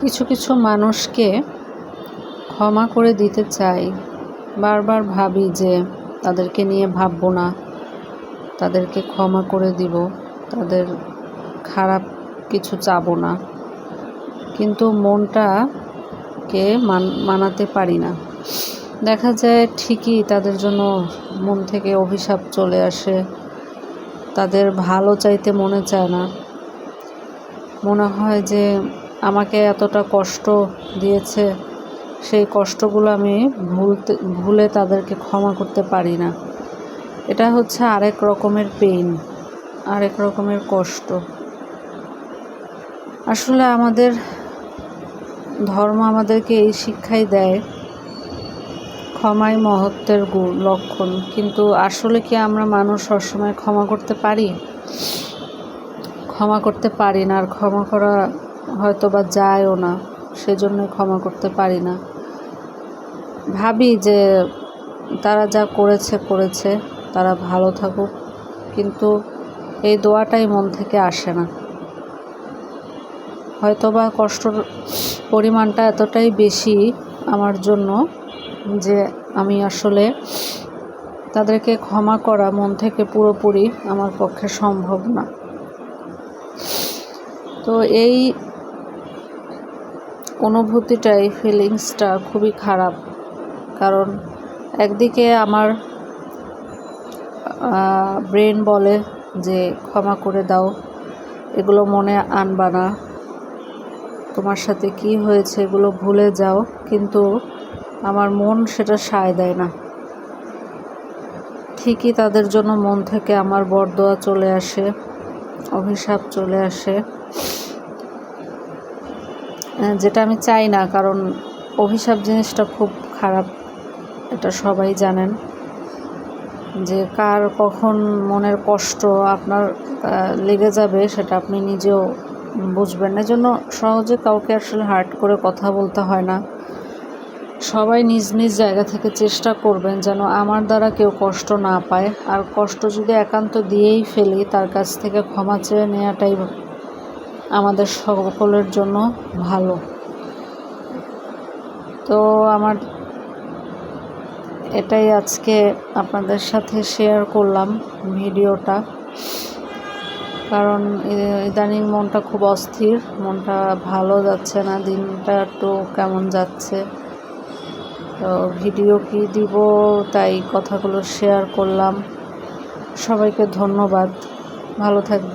কিছু কিছু মানুষকে ক্ষমা করে দিতে চাই। বারবার ভাবি যে তাদেরকে নিয়ে ভাববো না। তাদেরকে ক্ষমা করে দিব। তাদের খারাপ কিছু চাবো না। কিন্তু মনটাকে মান, মানাতে পারি না। দেখা যায় ঠিকই তাদের জন্য মন থেকে অভিশাপ চলে আসে। তাদের ভালো চাইতে মনে চায় না। মনে হয় যে আমাকে এতটা কষ্ট দিয়েছে, সেই কষ্টগুলো আমি ভুলতে, ভুলে তাদেরকে ক্ষমা করতে পারি না। এটা হচ্ছে আরেক রকমের পেইন আরেক রকমের কষ্ট। আসলে আমাদের ধর্ম আমাদেরকে এই শিক্ষাই দেয়, ক্ষমাই মহত্বের গুণ লক্ষণ। কিন্তু আসলে কি আমরা মানুষ সবসময় ক্ষমা করতে পারি? ক্ষমা করতে পারি না, আর ক্ষমা করা হয়তো বা যায়ও না, সেজন্য ক্ষমা করতে পারি না। ভাবি যে তারা যা করেছে করেছে, তারা ভালো থাকুক, কিন্তু এই দোয়াটাই মন থেকে আসে না। হয়তো বা কষ্টর পরিমাণটা এতটাই বেশি আমার জন্য যে আমি আসলে তাদেরকে ক্ষমা করা মন থেকে পুরোপুরি আমার পক্ষে সম্ভব না। তো এই অনুভূতিটাই ফিলিংসটা খুবই খারাপ। কারণ একদিকে আমার ব্রেন বলে যে, ক্ষমা করে দাও, এগুলো মনে আনবা না। তোমার সাথে কি হয়েছে এগুলো ভুলে যাও। কিন্তু আমার মন সেটা সায় দেয় না। ঠিকই তাদের জন্য মন থেকে আমার বরদোয়া চলে আসে, অভিশাপ চলে আসে। যেটা আমি চাই না, কারণ অভিশাপ জিনিসটা খুব খারাপ, এটা সবাই জানেন। যে কার কখন মনের কষ্ট আপনার লেগে যাবে সেটা আপনি নিজেও বুঝবেন না। জন্য সহজে কাউকে আসলে হার্ট করে কথা বলতে হয় না। সবাই নিজ নিজ জায়গা থেকে চেষ্টা করবেন যেন আমার দ্বারা কেউ কষ্ট না পায়। আর কষ্ট যদি একান্ত দিয়েই ফেলি, তার কাছ থেকে ক্ষমা চেয়ে নেওয়াটাই আমাদের সকলের জন্য ভালো। তো আমার এটাই আজকে আপনাদের সাথে শেয়ার করলাম ভিডিওটা। কারণ ইদানিং মনটা খুব অস্থির, মনটা ভালো যাচ্ছে না, দিনটা একটু কেমন যাচ্ছে। তো ভিডিও কি দিব, তাই কথাগুলো শেয়ার করলাম। সবাইকে ধন্যবাদ। ভালো থাকবে